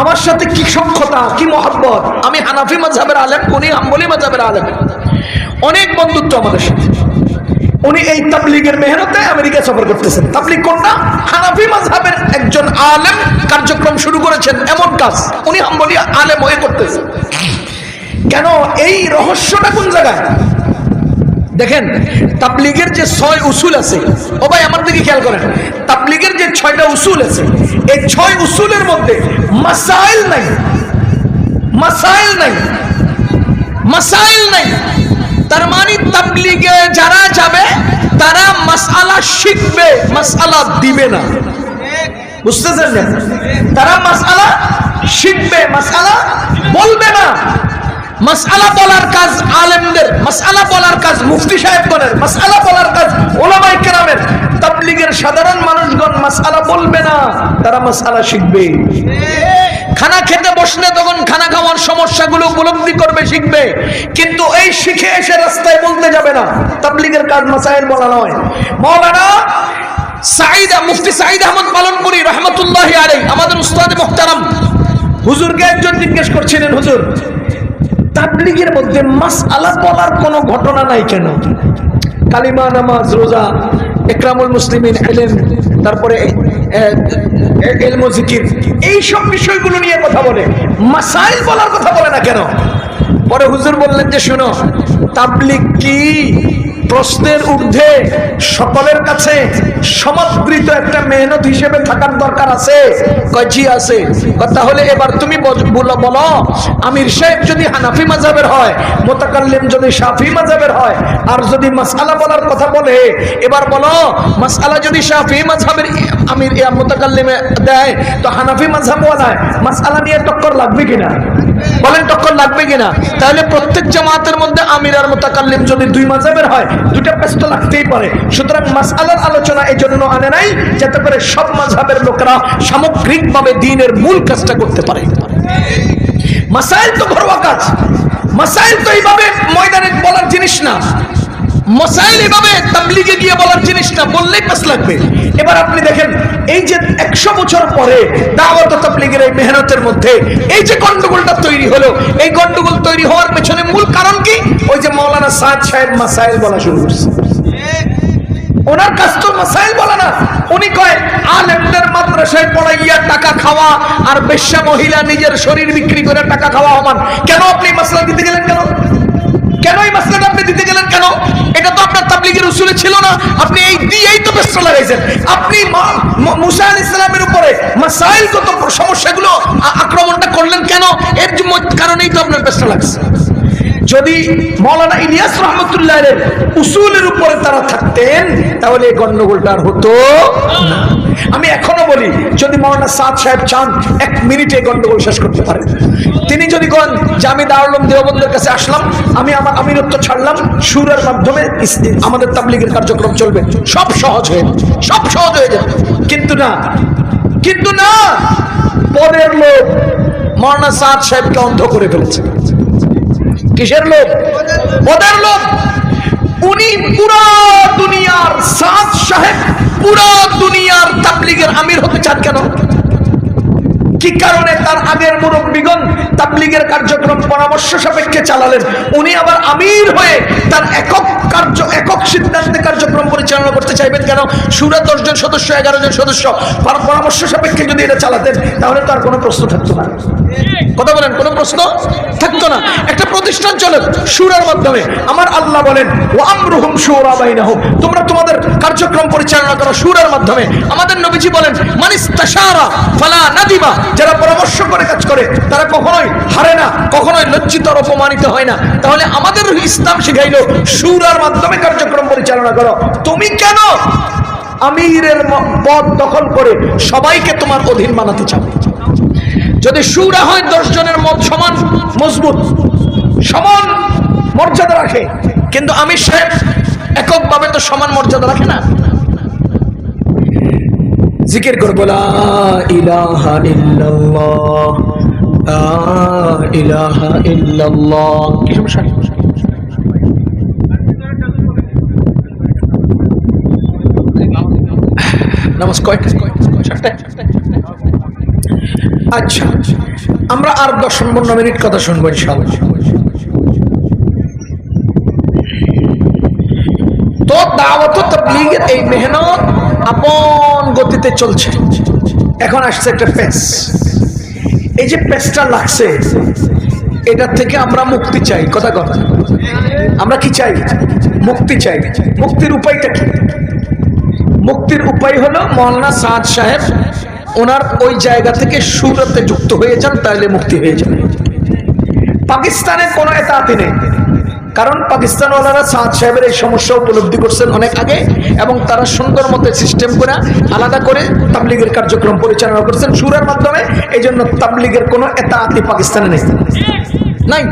আমার সাথে কি সক্ষতা কি মহাব্বত? আমি হানাফি মাঝাবের আলেম, উনি আম্বলি মাঝাবের আলেম। অনেক বন্ধুত্ব আমাদের সাথে। উনি এই তাবলিগের মেহনতে আমেরিকা সফর করতেছেন। তাবলিগ কোনটা? হানাফি মাযহাবের একজন আলেম কার্যক্রম শুরু করেছেন এমন কাজ। উনি হাম্বলি আলেম হয়ে করতেছেন। কেন? এই রহস্যটা কোন জায়গায়? দেখেন, তাবলিগের যে ছয় উসুল আছে, ও ভাই আমার দিকে খেয়াল করেন। ছয়টা উসুল আছে। এই ছয় উসুলের মধ্যে মাসাইল নাই। মাসাইল নাই। মাসাইল নাই। তার মানে তাবলিগে যারা যাবে, তারা মাসআলা শিখবে, মাসআলা দিবে না। বুঝতেছেন না? তারা মাসআলা শিখবে, মাসআলা বলবে না। মাসআলা বলার কাজ আলেমদের, মাসআলা বলার কাজ মুফতি সাহেবগণের, মাসআলা বলার কাজ ওলামায়ে কেরামের। তাবলিগের সাধারণ মানুষগণ মাসআলা বলবে না, তারা মাসআলা শিখবে। খানা খেতে বসলে তখন খানা খাওয়ার সমস্যাগুলো উপলব্ধি করবে, শিখবে। কিন্তু এই শিখে এসে রাস্তায় বলতে যাবে না। তাবলিগের কাজ মাসাইল বলা নয়। মৌলানা সাইদা মুফতি সাইদ আহমদ পালনপুরি রহমতুল্লাহ আলাই আমাদের উস্তাদ মোহতারাম। হুজুরকে একজন জিজ্ঞেস করছিলেন, হুজুর, তাবলিগের মধ্যে মাস আলা বলার কোনো ঘটনা নাই কেন? কালিমা নামাজ, রোজা, একরামুল মুসলিমিন, এলেন, তারপরে এলমো এইসব বিষয়গুলো নিয়ে কথা বলে। মাসাইল বলার কথা বলে না কেন? পরে হুজুর বললেন যে, শুনো তাবলিক কি? প্রশ্নের ঊর্ধ্বে সকলের কাছে সমাদৃত একটা মেহনত হিসেবে থাকার দরকার আছে। কয় আছে। তাহলে এবার তুমি বলো বলো আমির সাহেব যদি হানাফি মাজাবের হয়, মোতাকাল্লিম যদি সাফি মাজাবের হয়, আর যদি মাসালা বলার কথা বলে, এবার বলো মাসালা যদি সাফি মাঝহাবের আমির মোতাকাল্লিমে দেয়, তো হানাফি মাঝহাব বলায় মাসালা নিয়ে টক্কর লাগবে কিনা? বলেন টক্কর লাগবে কিনা? তাহলে প্রত্যেক জামাতের মধ্যে আমির আর মোতাকাল্লিম যদি দুই মাঝাবের হয় দুটা ব্যস্ত লাগতেই পারে। সুতরাং মাসালার আলোচনা এই জন্য আনে নাই, যাতে করে সব মাঝাবের লোকেরা সামগ্রিকভাবে দিনের মূল কাজটা করতে পারে। মাসাইল তো ঘরোয়া কাজ। মাসাইল তো এইভাবে ময়দানে বলার জিনিস না। মসাইল এভাবে তাবলিগে গিয়ে বলার জিনিস না বললেই পাস লাগবে। এবার আপনি দেখেন, এই যে একশো বছর পরে দাওয়াত তাবলিগের এই মেহনতের মধ্যে এই যে গন্ডগোলটা তৈরি হলো, এই গন্ডগোল তৈরি হওয়ার পেছনে মূল কারণ কি? ওই যে মৌলানা সাদ সাহেব মাসাইল বলা শুরু করছে। ওনার কাছ তো মাসাইল বলে না। উনি কয়, আলেমদের মাদ্রাসায় পড়াইয়া টাকা খাওয়া আর বেশ্যা মহিলা নিজের শরীর বিক্রি করে টাকা খাওয়া হমান কেন আপনি মাসলা দিতে গেলেন কেন? কেন এই মাসলাটা আপনি দিতে গেলেন কেন? এটা তো আপনার তাবলিগের উসুলে ছিল না। আপনি এই দিয়েই তো ব্যস্ত লাগাইছেন। আপনি মা- ম- মুসা আল ইসলামের উপরে মাসাইলগত সমস্যাগুলো আক্রমণটা করলেন কেন? এর কারণেই তো আপনার ব্যস্ত লাগছে। যদি মৌলানা ইলিয়াস রহমতুল্লাহ উসুলের উপরে তারা থাকতেন, তাহলে এই গন্ডগোলটা আর হতো না। আমি এখনও বলি, যদি মৌলানা সাদ সাহেব চান, এক মিনিটে গন্ডগোল শেষ করতে পারেন। তিনি যদি কন যে আমি দারুলম দেওবন্দের কাছে আসলাম, আমি আমার আমিরত্ব ছাড়লাম, সুরের মাধ্যমে আমাদের তাবলিগের কার্যক্রম চলবে। সব সহজ হয়ে সব সহজ হয়ে যাবে। কিন্তু না কিন্তু না, পরের লোক মৌলানা সাদ সাহেবকে অন্ধ করে ফেলেছে। কিসের লোক? ওদের লোক। উনি পুরো দুনিয়ার সাদ সাহেব পুরো দুনিয়ার তাবলিগের আমির হতে চান কেন? কি কারণে তার আগের মুরব্বীগণ তাবলিগের কার্যক্রম পরামর্শ সাপেক্ষে চালালেন? উনি আবার আমির হয়ে তার একক কার্য, একক সিদ্ধান্তে কার্যক্রম পরিচালনা করতে চাইবেন কেন? সুরা দশজন সদস্য, এগারো জন সদস্য। পরামর্শ সাপেক্ষে যদি এটা চালাতেন, তাহলে তো আর কোনো প্রশ্ন থাকতো না। কথা বলেন, কোনো প্রশ্ন থাকতো না। একটা প্রতিষ্ঠান চলে সুরের মাধ্যমে। আমার আল্লাহ বলেন ও আমরুহুম সুরা বাইনাহুম। তোমরা তোমাদের কার্যক্রম পরিচালনা করো সুরের মাধ্যমে। আমাদের নবীজি বলেন মানিস তাশারা ফালা নাদিমা। যারা পরামর্শ করে কাজ করে, তারা কখনোই হারে না, কখনোই লজ্জিত আর অপমানিত হয় না। তাহলে আমাদের ইসলাম শিখাইলো, সুরার মাধ্যমে কার্যক্রম পরিচালনা করো। তুমি কেন আমিরের পদ দখল করে সবাইকে তোমার অধীন বানাতে চাও? যদি সুরা হয় দশ জনের মত সমান, মজবুত, সমান মর্যাদা রাখে, কিন্তু আমির সাহেব এককভাবে তো সমান মর্যাদা রাখে না? জিকির করব আচ্ছা আমরা আর দশ পনেরো মিনিট কথা শুনব তো দাওয়াত এই মেহনত আপন গতিতে চলছে। এখন আসছে একটা পেস এই যে পেসটা লাগছে, এটার থেকে আমরা মুক্তি চাই। কথা কথা। আমরা কি চাই? মুক্তি চাই। মুক্তির উপায়টা কি? মুক্তির উপায় হলো মৌলানা সাদ সাহেব ওনার ওই জায়গা থেকে সুরতে যুক্ত হয়ে যান, তাহলে মুক্তি হয়ে যাবে। পাকিস্তানে কোনো এতাতি নেই। কারণ পাকিস্তানওয়ালারা সাদ সাহেবের এই সমস্যা উপলব্ধি করছেন অনেক আগে এবং তারা সুন্দর মতো সিস্টেম করে আলাদা করে তাবলিগের কার্যক্রম পরিচালনা করছেন সুরের মাধ্যমে। এই জন্য তাবলিগের কোনো এতাতি পাকিস্তানে নেই। নাই।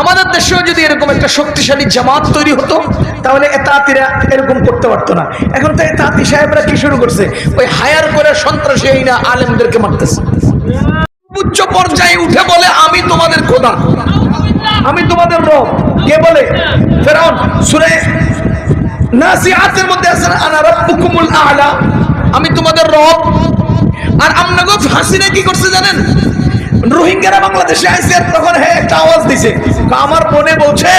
আমাদের দেশেও যদি এরকম একটা শক্তিশালী জামাত তৈরি হতো, তাহলে এতাতিরা এরকম করতে পারতো না। এখন তো এতাতি সাহেবরা কি শুরু করছে? ওই হায়ার করে সন্ত্রাসী এই না আলেমদেরকে মারতেছে। উচ্চ পর্যায়ে উঠে বলে, আমি তোমাদের খোদা। আমি তোমাদের রব। কে বলে? ফেরাউন, সুরে নাসিআতের মধ্যে আছে, আনা রাব্বুকুমুল আ'লা আমি তোমাদের রব। আর আমনাগো হাসিনা কি করছে জানেন? রোহিঙ্গারা বাংলাদেশে আর তখন হ্যাঁ একটা আওয়াজ দিছে। আমার মনে বলছে,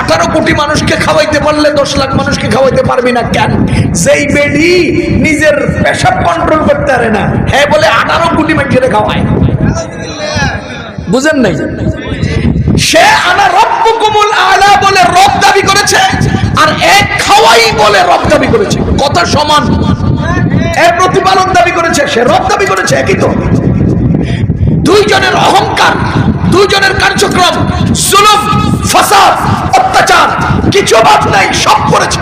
আঠারো কোটি মানুষকে খাওয়াইতে পারলে দশ লাখ মানুষকে খাওয়াইতে পারবি না কেন? যেই বেডি নিজের পেশাব কন্ট্রোল করতে পারে না হ্যাঁ বলে আঠারো কোটি মানুষের খাওয়ায়। বুঝেন নাই? সে আনা রব্বুকুমুল আলা বলে রব দাবি করেছে, আর এক খাওয়াই বলে রব দাবি করেছে। কথা সমান। এর প্রতিপালন দাবি করেছে, সে রব দাবি করেছে, একই তো। দুইজনের অহংকার, দুইজনের কার্যক্রম অত্যাচার, কিছু বাদ নাই, সব করেছে।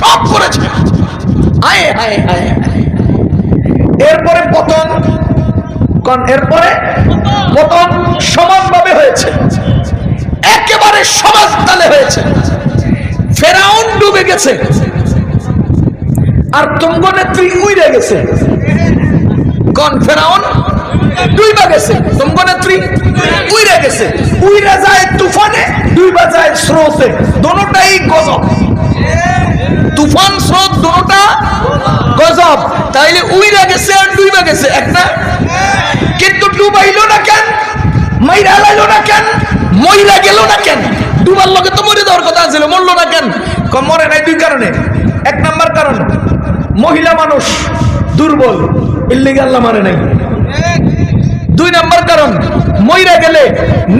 সব করেছে। হায় হায় হায়। এরপরে পতন কোন এরপরে পতন সমানভাবে হয়েছে। একেবারে সমাজ তালে হয়েছে। ফেরাউন ডুবে গেছে। আর তুঙ্গ নেত্রী উইরে গেছে। কোন ফেরাউন দুইবা গেছে। তুঙ্গ নেত্রী উইরে গেছে। উইরে যায় তুফানে দুইবা যায় স্রোতে। দোনোটাই গজব। তুফান স্রোত দোনোটা গজব। তাইলে উইরা গেছে আর ডুইবা গেছে। একটা ডুবাইলো না কেন? মাইরা লাইলো না কেন? মইরা গেল না কেন? ডুবার লগে তো মরে যাওয়ার কথা ছিল মরলো না কেন? মরে নাই দুই কারণে। এক নাম্বার কারণ, মহিলা মানুষ দুর্বল ইল্লিগাল্লা মারে নাই। দুই নম্বর কারণ, মইরা গেলে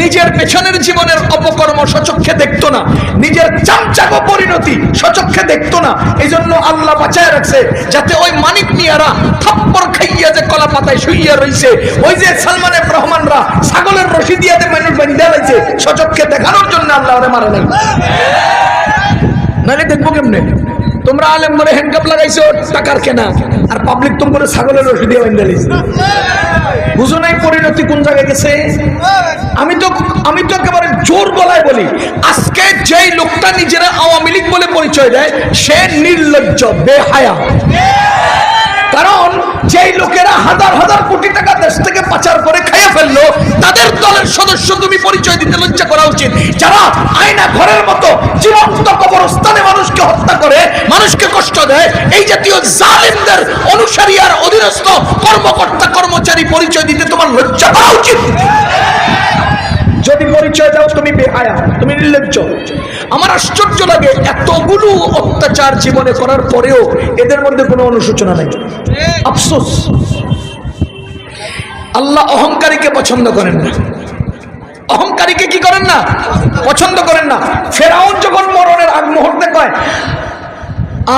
নিজের পেছনের জীবনের অপকর্ম সচক্ষে দেখতো না। নিজের চামচাকো পরিণতি সচক্ষে দেখতো না। এই জন্য আল্লাহ বাঁচায় রাখছে, যাতে ওই মানিক মিয়ারা থাপ্পর খাইয়া যে কলা পাতায় শুইয়া রইছে, ওই যে সালমান রহমানরা ছাগলের রশি দিয়াতে মানুষ বান্ধা লাইছে, সচক্ষে দেখানোর জন্য আল্লাহ মারে নাই। নাহলে দেখব কেমনে? তোমরা আলেম মনে হ্যান্ডকাপ লাগাইছো, টাকার কেনা। আর পাবলিক তুম করে ছাগলের রসি দিয়ে বান্ধা বুঝো নাই পরিণতি কোন জায়গায় গেছে? আমি তো আমি তো একেবারে জোর গলায় বলি, আজকে যেই লোকটা নিজেরা আওয়ামী লীগ বলে পরিচয় দেয়, সে নির্লজ্জ, বেহায়া। কারণ যেই লোকেরা হাজার হাজার কোটি টাকা দেশ থেকে পাচার করে খাইয়ে ফেলল, তাদের দলের সদস্য তুমি পরিচয় দিতে লজ্জা করা উচিত। যারা আয়না ঘরের মতো জীবন্ত কবরস্থানে মানুষকে হত্যা করে, মানুষকে কষ্ট দেয়, এই জাতীয় জালিমদের অনুসারী আর অধীনস্থ কর্মকর্তা, কর্মচারী পরিচয় দিতে তোমার লজ্জা করা উচিত। যদি পরিচয় দাও, তুমি বেহায়া তুমি নির্লজ্জ। আমার আশ্চর্য লাগে, এতগুলো অত্যাচার জীবনে করার পরেও এদের মধ্যে কোনো অনুশোচনা নাই। আফসোস। আল্লাহ অহংকারীকে পছন্দ করেন না। অহংকারীকে কি করেন না? পছন্দ করেন না। ফেরাউন যখন মরণের আগ মুহূর্তে কয়,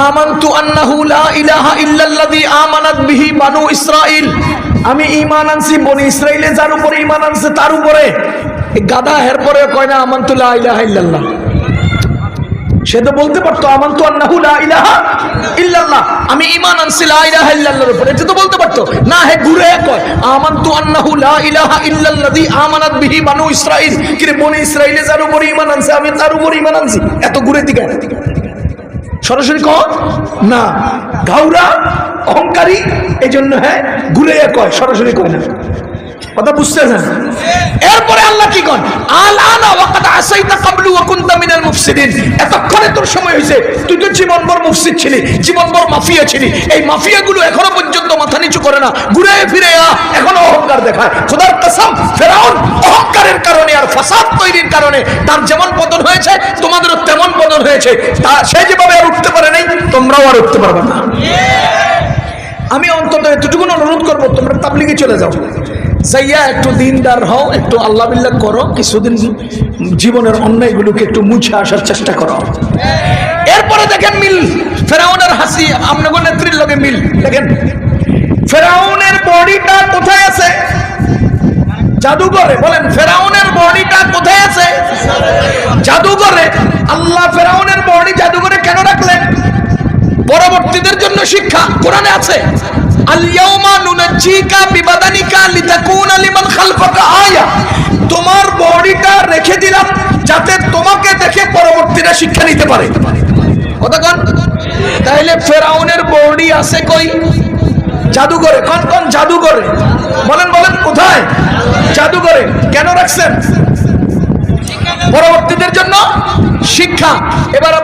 আমানতু লা ইলাহা ইল্লাল্লাযী আমানাত বিহি বানু ইসরাইল আমি ঈমান আনছি, বনি ইসরাইলে যার উপরে ঈমান আনছে, তার উপরে। গাধা হের পরে কয় না, আমানতু ইলাহা ইল্লাল্লাহ। সে তো বলতে পারতো, আমানতু আন্নাহু লা ইলাহা ইল্লাল্লাহ। আমি ঈমান আনছি, লা ইল্লাল্লাহর উপরে। তো বলতে পারতো, না, হে ঘুরে কয়, আমানতু আন্নাহু লা ইলাহা কি আনছে, আমি আনছি? এত ঘুরে সরাসরি কহ না অহংকারী হ্যাঁ ঘুরে কয়। সরাসরি কয় না। কথা বুঝতেছেন? এরপরে আল্লাহ কি আল আনা ওয়াকাদ আসাইতা কাবলু ওয়া কুনতা মিনাল মুফসিদিন। এতক্ষণে তোর সময় হয়েছে তুই তো জীবনভর মুফসিদ ছিলি, জীবনভর মাফিয়া ছিলি। এই মাফিয়াগুলো এখনও পর্যন্ত মাথা নিচু করে না। ঘুরে ফিরে এখনও অহংকার দেখায়। খোদার কসম, ফেরাউন অহংকারের কারণে আর ফাসাদ তৈরির কারণে তার যেমন পতন হয়েছে, তোমাদেরও তেমন পতন হয়েছে। তা সে যেভাবে আর উঠতে পারে নাই, তোমরাও আর উঠতে পারবে না। আমি অন্তত এতটুকু অনুরোধ করব, তোমরা তাবলিগে চলে যাও। যাইয়া একটু দিনদার হও, একটু আল্লাহ বিল্লাহ করো, কিছুদিন জীবনের অন্যায়গুলোকে একটু মুছে আসার চেষ্টা করো। এরপরে দেখেন মিল, ফেরাউনের হাসি আপনার নেত্রীর লগে মিল। দেখেন, ফেরাউনের বডিটা কোথায় আছে? জাদুঘরে, বলেন, ফেরাউনের বডিটা কোথায় আছে? জাদুঘরে। আল্লাহ ফেরাউনের বডি জাদুঘরে কেন রাখলেন? পরবর্তীদের জন্য শিক্ষা কোরআনে আছে। আল-ইয়াউমা নুনাজ্জিকা বিবাদানিকা লিতাকুনা লিমান খালফাকা আয়া তোমার বডিটা রেখে দিলাম যাতে তোমাকে দেখে পরবর্তীরা শিক্ষা নিতে পারে। তাইলে ফেরাউনের বডি আছে কই? জাদুঘরে। কোন কোন জাদুঘরে? বলেন বলেন, কোথায়? জাদুঘরে। কেন রাখছেন? পরবর্তীদের জন্য শিক্ষা। এবার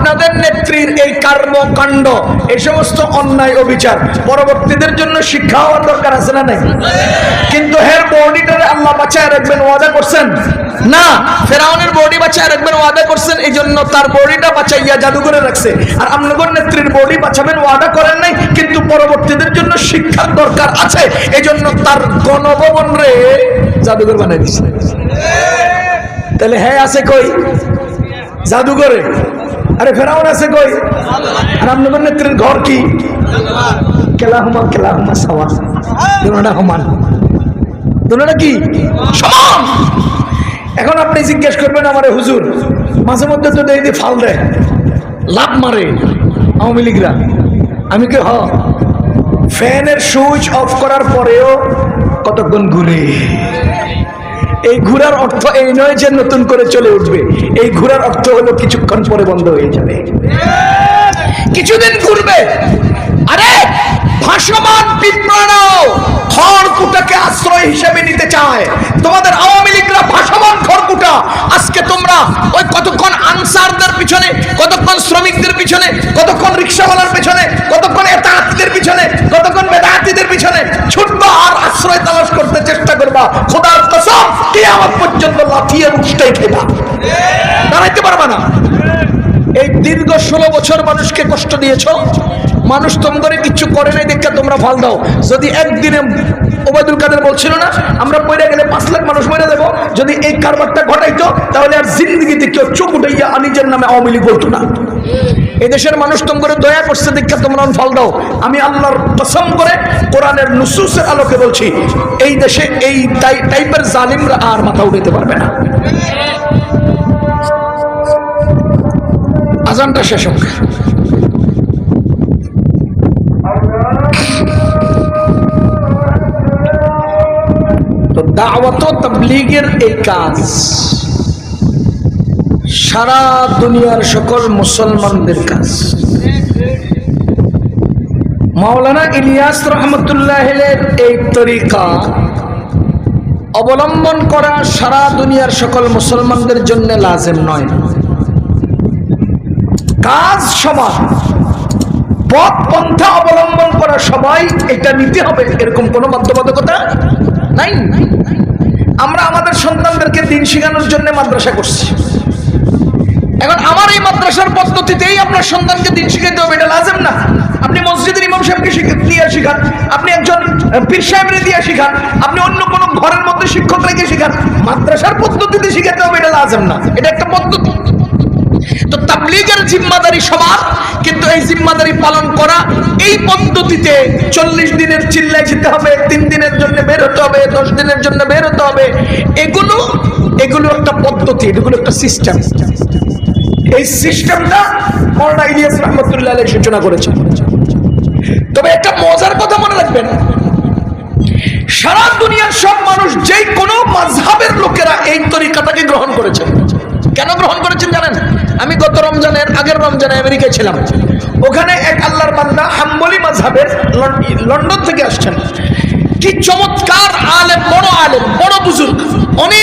আপনাদের নেত্রীর এই কর্মকাণ্ড, এই সমস্ত অন্যায় অবিচার, পরবর্তীদের জন্য শিক্ষা হওয়ার দরকার আছে না নাই? কিন্তু হের বডিটারে আল্লাহ বাঁচায় রাখবেন, ওয়াদা করছেন? না, ফেরাউনের বডি বাঁচায় রাখবেন, ওয়াদা করছেন এই জন্য তার বডিটা বাঁচাইয়া জাদুঘরে রাখছে। আর আপনাদের নেত্রীর বডি বাঁচাবেন, ওয়াদা করেন নাই, কিন্তু পরবর্তীদের জন্য শিক্ষার দরকার আছে। এই জন্য তার গণভবন রে জাদুঘর বানাই দিচ্ছে তাহলে হ্যাঁ আছে কই? জাদুঘরে। আরে ফেরাউন আছে কই? আর আপনাদের নেত্রীর ঘর কি? কেলাহুমা কেলাহুমা সাওয়া। দুটা সমান। দুটা কি? সমান! এখন আপনি জিজ্ঞেস করবেন আমারে, হুজুর, মাঝে মধ্যে তো দেখি ফাল দেয় লাভ মারে আওয়ামী লীগরা। আমি কি হ। ফ্যানের সুইচ অফ করার পরেও কতক্ষণ ঘুরে? এই ঘোরার অর্থ এই নয় যে নতুন করে চলে উঠবে। এই ঘোরার অর্থ হলো কিছুক্ষণ পরে বন্ধ হয়ে যাবে। কিছুদিন ঘুরবে। আরে, ভাসমান পিঁপড়ানো খড়কুটাকে আশ্রয় হিসেবে নিতে চায়। তোমাদের আওয়ামী লীগরা ভাসমান খড়কুটা। আজকে তোমরা ওই কতক্ষণ আনসারদের পিছনে, কতক্ষণ শ্রমিকদের পিছনে, কতক্ষণ রিক্সাওয়ালার পিছনে, কতক্ষণ এতাহাতিদের পিছনে, কতক্ষণ বেদাহাতিদের পিছনে, ছুটবা পর্যন্ত লাথিয়ে উঠতেই খেবা দাঁড়াইতে পারবা না। এই দীর্ঘ ষোলো বছর মানুষকে কষ্ট দিয়েছ। মানুষ তোমাদের কিছু করে নাই, দেখে তোমরা ফল দাও। যদি একদিনে ওবায়দুল কাদের বলছিল না, আমরা পড়ে গেলে পাঁচ লাখ মানুষ মরে দেবো যদি এই কারবারটা ঘটাইতো, তাহলে আর জিন্দিগিতে কেউ চোখ উঠাইয়া আনিজের নামে আওয়ামী লীগ না। এই দেশের মানুষ তোমাদের দয়া করছে দেখে তোমরা ফল দাও। আমি আল্লাহর কসম করে কোরআনের নুসুসের আলোকে বলছি, এই দেশে এই টাইপের জালিমরা আর মাথা উঠাইতে পারবে না। আজানটা শেষ হোক। দাওয়াত তবলিগের এই কাজ সারা দুনিয়ার সকল মুসলমানদের কাজ। মাওলানা ইলিয়াস রহমতুল্লাহের এই তরিকা অবলম্বন করা সারা দুনিয়ার সকল মুসলমানদের জন্য লাজেম নয়। কাজ সমান পথ পন্থা অবলম্বন করা সবাই এটা নিতে হবে, এরকম কোনো বাধ্যবাধকতা নাই। আমরা আমাদের সন্তানদেরকে দিন শেখানোর জন্য মাদ্রাসা করছি। এখন আমার এই মাদ্রাসার পদ্ধতিতেই আপনার সন্তানকে দিন শিখাইতে হবে, এটা লাজেম না। আপনি মসজিদের ইমাম সাহেবকে দিয়ে শিখান, আপনি একজন পীর সাহেবের দিয়ে শিখান, আপনি অন্য কোনো ঘরের মধ্যে শিক্ষক রেখে শিখান, মাদ্রাসার পদ্ধতিতে শিখাতে হবে, এটা লাজেম না। এটা একটা পদ্ধতি। তো তাবলিগের জিম্মাদারি সবার, কিন্তু এই জিম্মাদারি পালন করা, এই পদ্ধতিতে চল্লিশ দিনের চিল্লায় যেতে হবে, তিন দিনের জন্য বের হতে হবে, দশ দিনের জন্য বের হতে হবে, এগুলো এগুলো একটা পদ্ধতি, এগুলো একটা সিস্টেম এই সিস্টেমটা মৌলানা ইলিয়াস রহমতুল্লাহ সূচনা করেছেন। তবে একটা মজার কথা মনে রাখবেন। সারা দুনিয়ার সব মানুষ যেই কোনো মাঝহাবের লোকেরা এই তরিকাটাকে গ্রহণ করেছেন কেন গ্রহণ করেছেন জানেন? আমি গত রমজানের আগের রমজানে আমেরিকায় ছিলাম। ওখানে এক আল্লাহর বান্দা হাম্বলি মাঝহাবের লন- লন্ডন থেকে আসছেন। কি চমৎকার আলেম, বড় আলেম, বড় বুজুর্গ। অনেক